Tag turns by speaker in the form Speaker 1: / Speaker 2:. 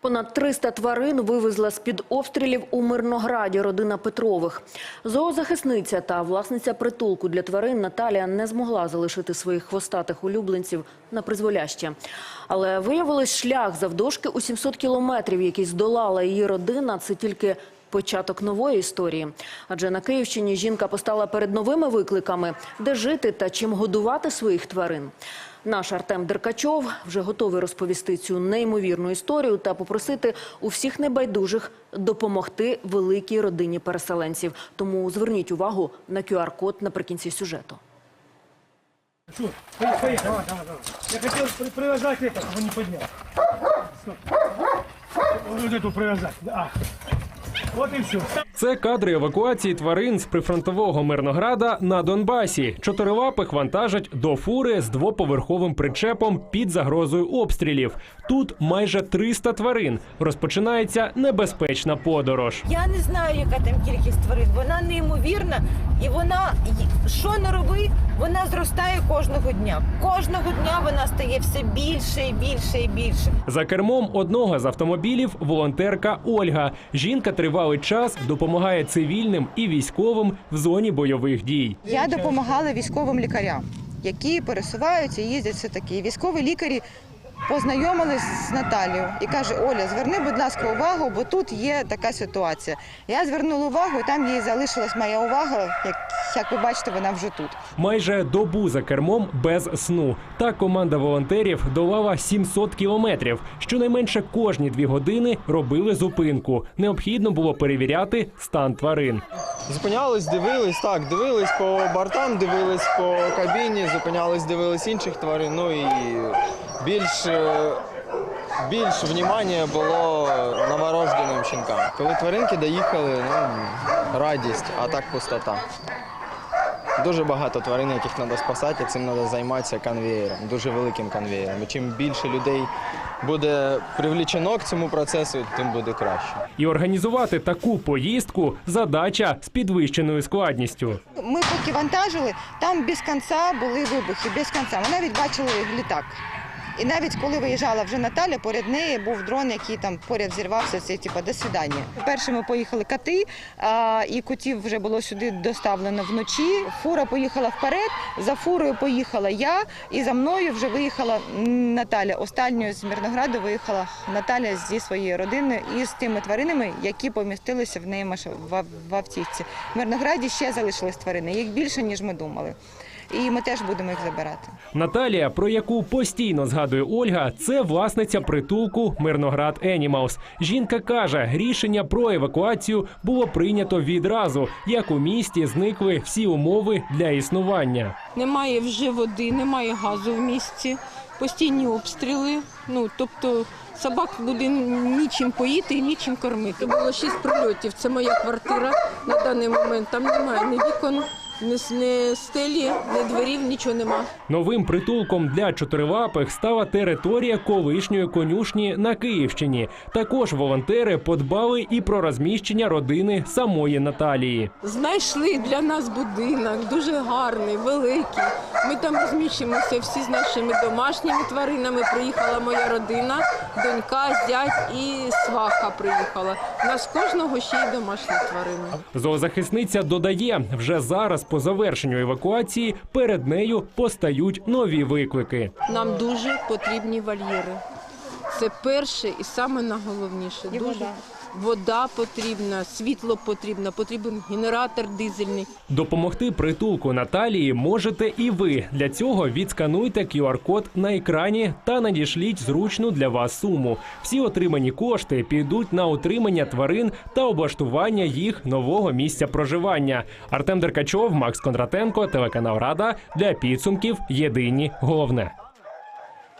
Speaker 1: Понад 300 тварин вивезла з-під обстрілів у Мирнограді родина Петрових. Зоозахисниця та власниця притулку для тварин Наталія не змогла залишити своїх хвостатих улюбленців на призволяще. Але виявилось шлях завдовжки у 700 кілометрів, який здолала її родина. Це тільки початок нової історії. Адже на Київщині жінка постала перед новими викликами, де жити та чим годувати своїх тварин. Наш Артем Деркачов вже готовий розповісти цю неймовірну історію та попросити у всіх небайдужих допомогти великій родині переселенців. Тому зверніть увагу на QR-код наприкінці сюжету.
Speaker 2: Что? Поехали, давай, давай, давай. Я хотел при- привязать это, чтобы не поднял. Стоп. Вот эту привязать. Да. Вот и все.
Speaker 3: Це кадри евакуації тварин з прифронтового Мирнограда на Донбасі. Чотирилапих вантажать до фури з двоповерховим причепом під загрозою обстрілів. Тут майже 300 тварин. Розпочинається небезпечна подорож.
Speaker 4: Я не знаю, яка там кількість тварин. Вона неймовірна, і вона що не роби, вона зростає кожного дня. Кожного дня вона стає все більше і більше і більше.
Speaker 3: За кермом одного з автомобілів волонтерка Ольга. Жінка тривалий час допомагає цивільним і військовим в зоні бойових дій.
Speaker 5: Я допомагала військовим лікарям, які пересуваються, їздять все таки. Військові лікарі познайомились з Наталією і каже: Оля, зверни, будь ласка, увагу, бо тут є така ситуація. Я звернула увагу, там їй залишилась моя увага. Як, як ви бачите, вона вже тут.
Speaker 3: Майже добу за кермом без сну. Так команда волонтерів долала 700 кілометрів. Щонайменше кожні дві години робили зупинку. Необхідно було перевіряти стан тварин.
Speaker 6: Зупинялись, дивились, так, дивились по бортам, дивились по кабіні, зупинялись, дивились інших тварин. Ну і більш, е, більш внимання було новорожденим щенкам. Коли тваринки доїхали, ну, радість, а так пустота. Дуже багато тварин, яких треба спасати, цим треба займатися конвеєром, дуже великим конвеєром. І чим більше людей буде привлічено к цьому процесу, тим буде краще.
Speaker 3: І організувати таку поїздку задача з підвищеною складністю.
Speaker 5: Ми поки вантажили, там без кінця були вибухи, без кінця. Ми навіть бачили літак. І навіть коли виїжджала вже Наталя, поряд неї був дрон, який там поряд зірвався. Це типу, до свидання. Перше ми поїхали коти, а, і котів вже було сюди доставлено вночі. Фура поїхала вперед. За фурою поїхала я, і за мною вже виїхала Наталя. Останньою з Мирнограду виїхала Наталя зі своєю родиною і з тими тваринами, які помістилися в неї в автівці. В Мирнограді ще залишились тварини. Їх більше ніж ми думали. І ми теж будемо їх забирати.
Speaker 3: Наталія, про яку постійно згадує Ольга, це власниця притулку Мирноград Енімалс. Жінка каже, рішення про евакуацію було прийнято відразу, як у місті зникли всі умови для існування.
Speaker 7: Немає вже води, немає газу в місті, постійні обстріли. Ну тобто собак буде нічим поїти і нічим кормити. Було шість прильотів. Це моя квартира на даний момент. Там немає ні вікон, с- стелі, ні дверів, нічого нема.
Speaker 3: Новим притулком для чотирилапих стала територія колишньої конюшні на Київщині. Також волонтери подбали і про розміщення родини самої Наталії.
Speaker 7: Знайшли для нас будинок, дуже гарний, великий. Ми там розміщуємося всі з нашими домашніми тваринами. Приїхала моя родина, донька, зять і сваха приїхала. У нас кожного ще й домашні тварини.
Speaker 3: Зоозахисниця додає, вже зараз по завершенню евакуації перед нею постають нові виклики.
Speaker 7: Нам дуже потрібні вольєри. Це перше і саме найголовніше. Дуже. Вода потрібна, світло потрібно, потрібен генератор дизельний.
Speaker 3: Допомогти притулку Наталії можете і ви. Для цього відскануйте QR-код на екрані та надішліть зручну для вас суму. Всі отримані кошти підуть на утримання тварин та облаштування їх нового місця проживання. Артем Деркачов, Макс Кондратенко, телеканал Рада для підсумків. Єдині головне.